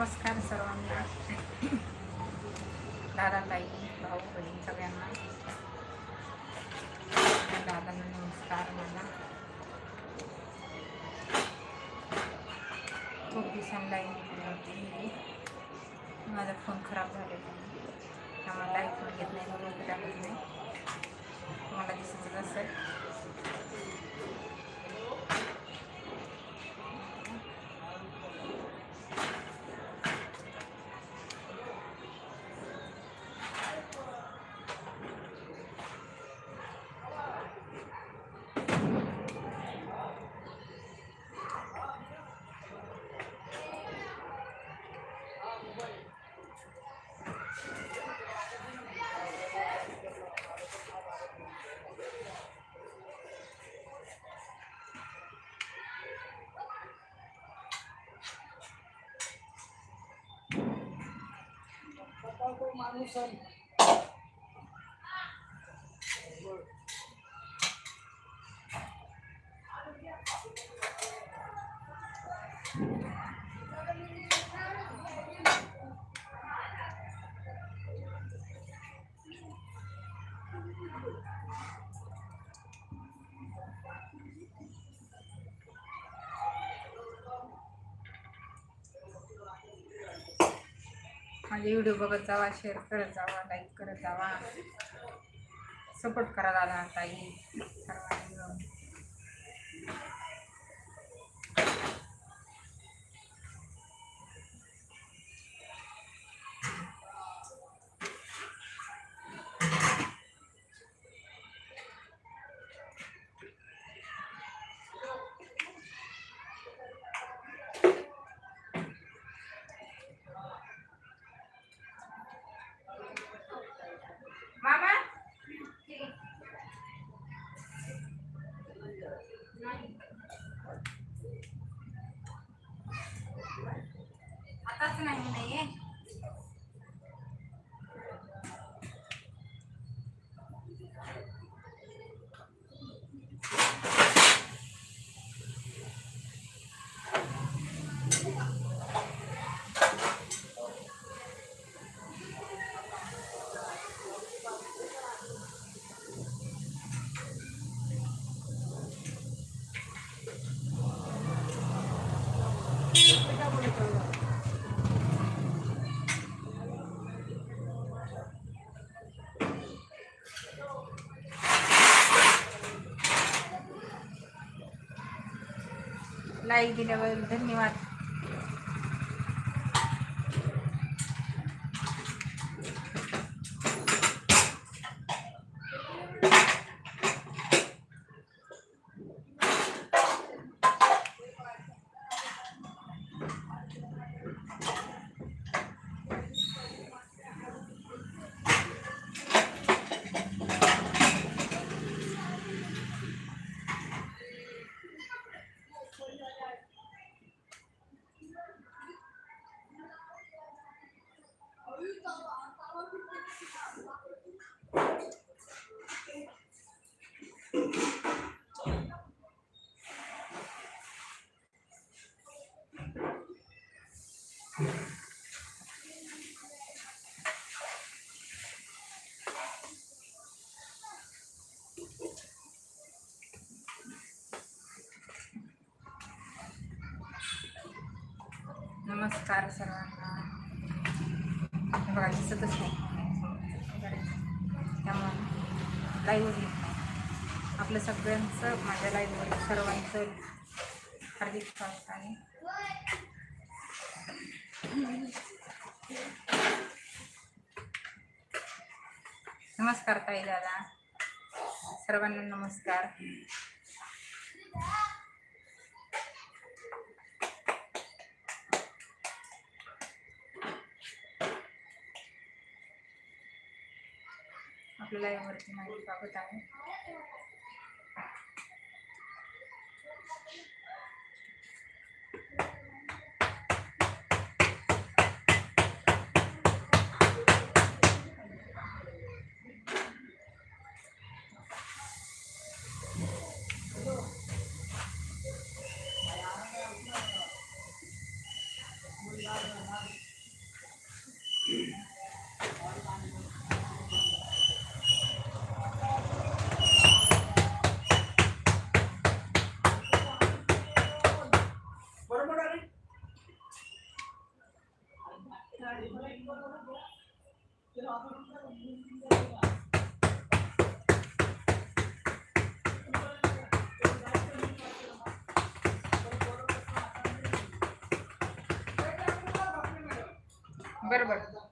नमस्कार सर्वांना. दादा ताई भाऊ बहीण सगळ्यांना. दादांना नमस्कार मला खूप दिवसांना लाईन होती माझा फोन खराब झालेला त्यामुळे लाइट पण घेत नाही म्हणून टाकत नाही मला दिसत असेल. 他说。माझे व्हिडिओ बघत जावा शेअर करत जावा लाईक करत जावा. सपोर्ट करा दादा ताई. सर्वांनी लाईक दिल्याबद्दल धन्यवाद. नमस्कार सर्वांना. बघा दिसतच नाही. त्यामुळं लाईव्ह आपलं सगळ्यांचं माझ्या लाईव्हवर सर्वांचं हार्दिक स्वागत आहे नमस्कार ताई दादा. सर्वांना नमस्कार. आपल्याला यावरती माहिती बघत आहे. बरं बरं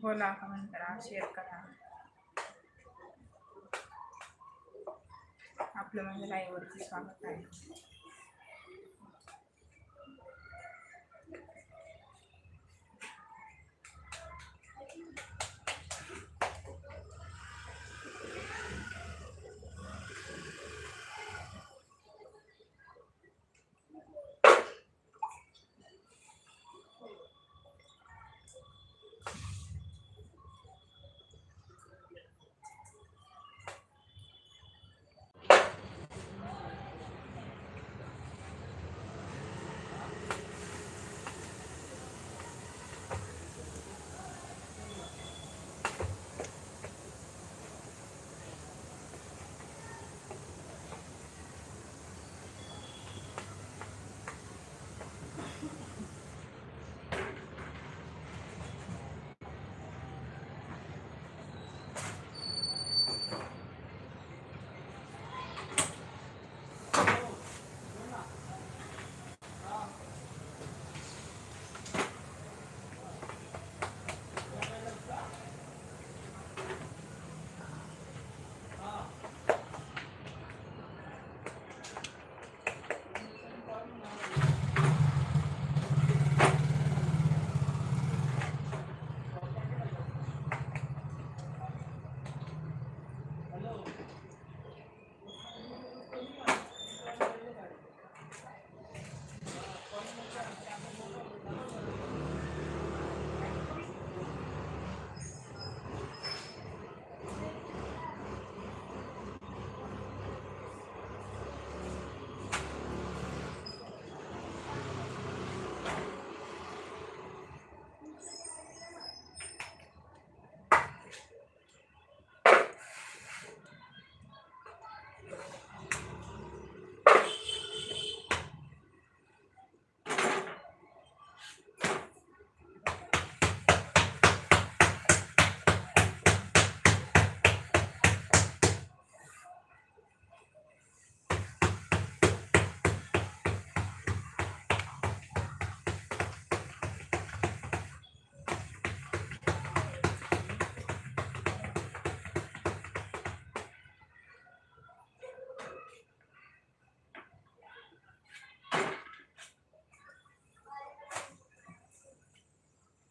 बोला कमेंट करा शेअर करा. आपलं म्हणजे माझ्या लाईव्हवरती स्वागत आहे.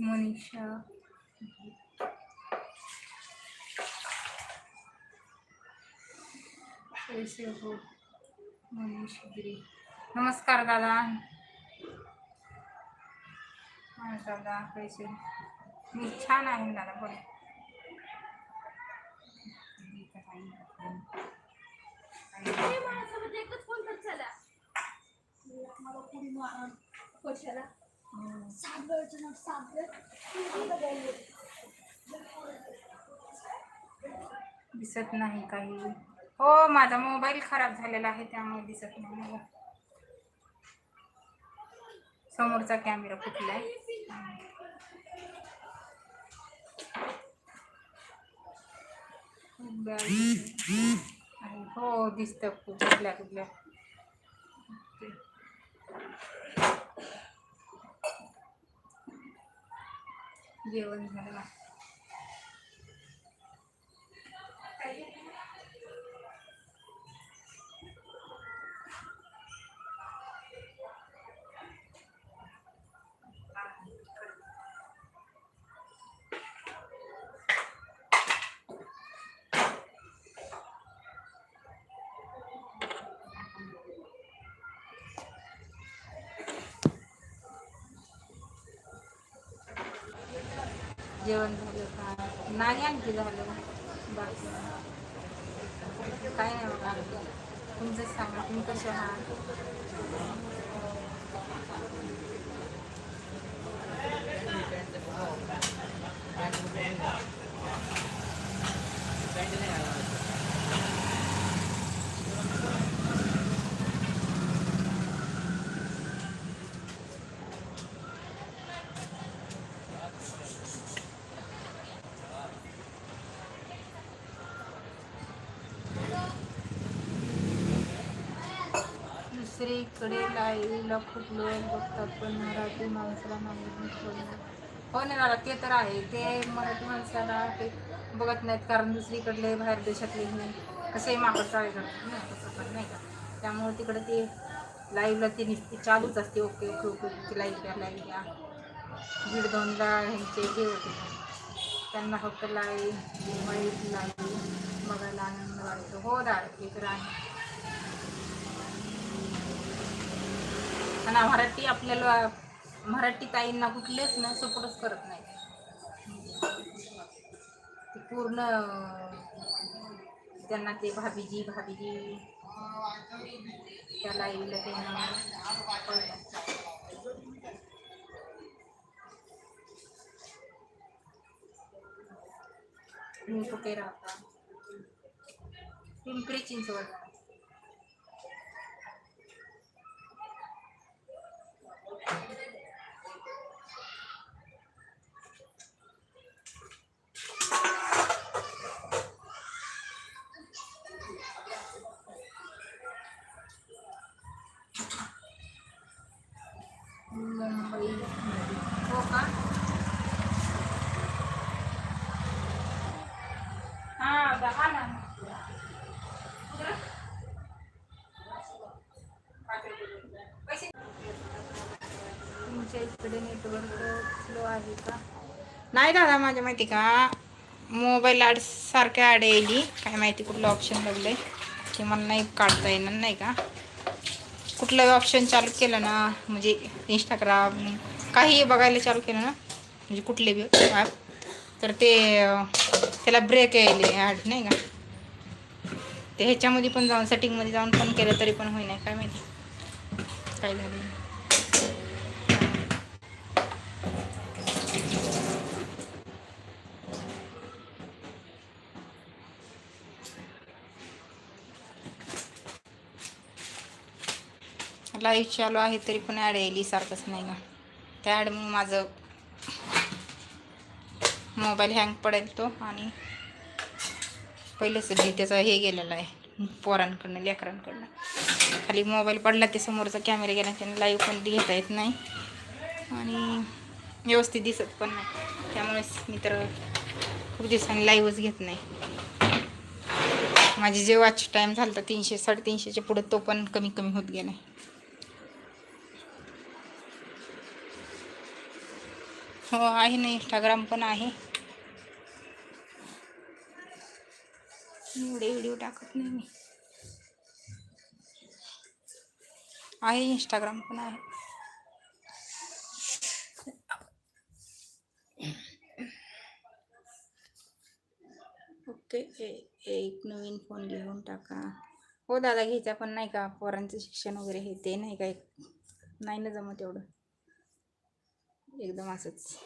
मनीषा. हो मनीष गिरी. नमस्कार दादा. दादा कैसे मी छान आहे दादा बोला. माझ्यासोबत एकच फोन कर कशाला दिसत नाही काही. हो माझा मोबाईल खराब झालेला आहे त्यामुळे दिसत नाही समोरचा कॅमेरा फुटलाय. आहे. हो दिसतं कुठल्या कुठल्या 有了，你看看。जेवण झालं का? नाही आणखी झालं बाकी काय नाही बघा. तुमचंच सांगा तुम्ही कसे आहात? दुसरीकडे लाईव्हला खूप लोक बघतात पण मराठी माणसाला नाही हो नाही मला ते तर आहे. ते मराठी माणसाला ते बघत नाहीत कारण दुसरीकडले बाहेर देशातले हे कसे मागं चाळे करतात पण नाही का? त्यामुळे तिकडे ते लाईव्हला ती निघते चालूच असते. ओके ओके ओके ती लाईव्ह द्या लाईव्ह द्या दीड दोनदा ह्यांचे हे होते. त्यांना फक्त लाईव्ह वाईट लाईव्ह बघायला आनंद वाटतो. हो दादा ते तर आहे. आणि मराठी आपल्याला मराठी ताईंना कुठलेच ना सपोर्टच करत नाही. पूर्ण त्यांना ते भाभीजी भाभीजी त्याला येईल ते मी कुठे राहता? पिंपरी चिंचवड. नाही दादा माझ्या माहिती का? मोबाईल ॲड सारख्या ॲड येईल काय माहिती कुठलं ऑप्शन लागलंय ते मला नाही काढता येणार नाही का? कुठलं ऑप्शन चालू केलं ना म्हणजे इंस्टाग्राम काही बघायला चालू केलं ना म्हणजे कुठले बी ॲप तर ते त्याला ब्रेक यायले ॲड नाही का? ते ह्याच्यामध्ये पण जाऊन सेटिंगमध्ये जाऊन पण केलं तरी पण होईना काय माहिती? काय झालं? लाईव्ह चालू आहे तरी पण ॲड यायली सारखंच नाही ना त्या ॲड मग माझं मोबाईल हँग पडेल तो आणि पहिलंच त्याचा हे गेलेलं आहे पोरांकडनं लेकरांकडनं. खाली मोबाईल पडला ते समोरचा कॅमेरा गेला त्याने लाईव्ह पण घेता येत नाही. आणि व्यवस्थित दिसत पण नाही. त्यामुळेच मी तर खूप दिवसांनी लाईव्हच घेत नाही. माझी जे टाईम झाला होता तीनशे साडेतीनशेच्या पुढं तो पण कमी कमी होत गेला आहे हो आहे ना इंस्टाग्राम पण आहे. एवढे व्हिडिओ टाकत नाही मी. आहे इंस्टाग्राम पण आहे. ओके ए- एक नवीन फोन घेऊन टाका. हो दादा घ्यायचा पण नाही का? पोरांचं शिक्षण वगैरे हे ते नाही काय नाही ना जमत एवढं. एकदम असंच.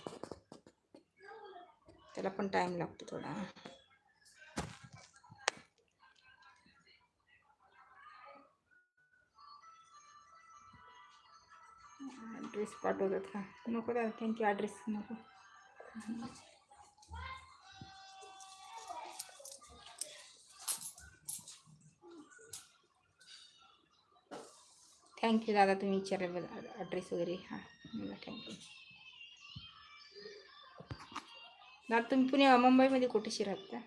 त्याला पण टाईम लागतो थोडा. ॲड्रेस पाठवतात का? नको दादा, त्यांची ॲड्रेस नको. थँक्यू दादा, तुम्ही विचारल्याबद्दल ॲड्रेस वगैरे. हाँ थँक्यू ना तुम्ही पुणे मुंबईमध्ये कुठेशी राहता?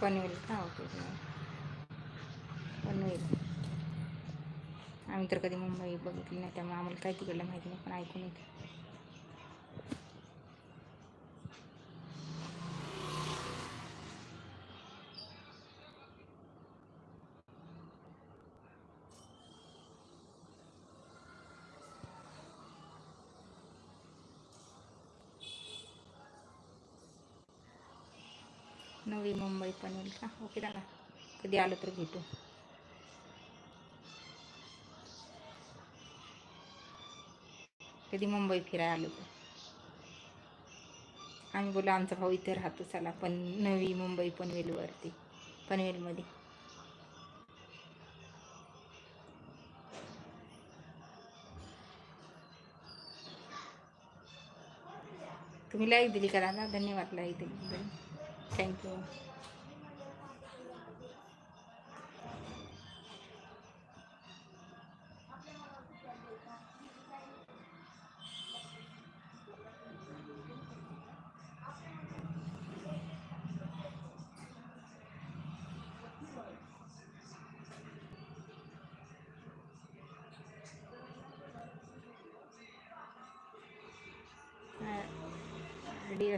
पनवेल का? ओके पनवेल. आम्ही तर कधी मुंबई बघितली नाही त्यामुळे आम्हाला काही तिकडलं माहिती नाही पण ऐकून येते. नवी पनवेल का? ओके दादा कधी आलो तर भेटू. कधी मुंबई फिरायला आलो तर. आम्ही बोला आमचा भाऊ इथे राहतो चला पण नवी मुंबई पनवेलवरती पनवेलमध्ये. तुम्ही लाईक दिली का दादा धन्यवाद लाईक दिली. थँक्यू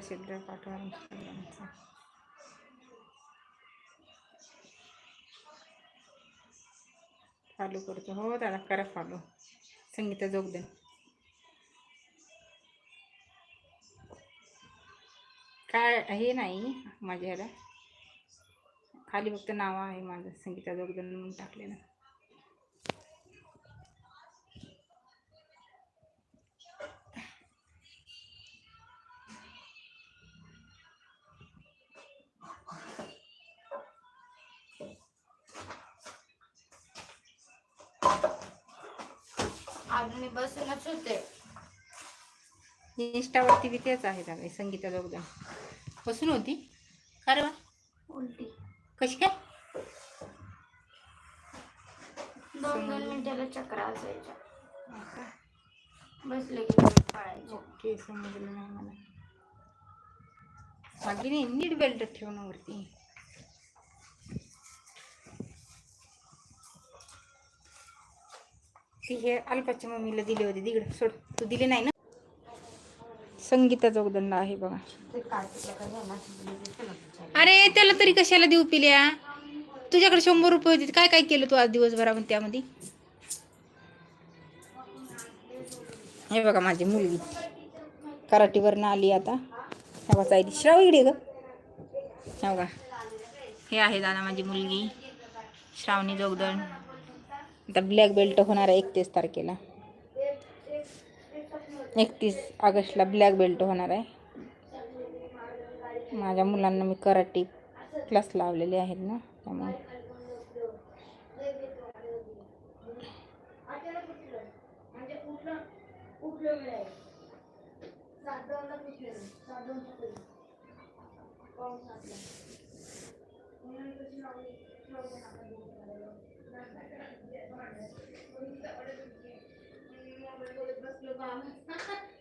आयडी असेल तर पाठवा इंस्टाग्रामचा फॉलो करतो. हो दादा करा फॉलो संगीता जोगदन काय हे नाही माझ्या ह्याला खाली फक्त नाव आहे माझं संगीता जोगदन म्हणून टाकलेलं. आज मी बसूनच होते. इंस्टावरती बी तेच आहे दादा संगीता जोगदन बसून होती? का रे बा? उलटी. कशी काय? दोन दोन मिनिटाला चक्र असायच्या. बसले की पळायचे. ओके समजलं नाही मला. मागे नीट बेल्ट ठेवणं वरती. ती हे अल्पाच्या मम्मीला दिली होती. तिकडे सोड. तू दिली नाही ना? संगीता जोगदंड आहे बघा. अरे त्याला तरी कशाला देऊ पिल्या? तुझ्याकडे शंभर रुपये होते. काय काय केलं तू आज दिवसभरामध्ये त्यामध्ये? हे बघा माझी मुलगी. कराटीवरनं आली आता. बघा आली श्राव इकडे ग. हे बघा. हे आहे दादा माझी मुलगी. श्रावणी जोगदण आता ब्लॅक बेल्ट होणार आहे एकतीस तारखेला. एकतीस ऑगस्टला ब्लॅक बेल्ट होणार आहे. माझ्या मुलांना मी कराटे क्लास लावलेले आहेत ना त्यामुळे. Và mắt.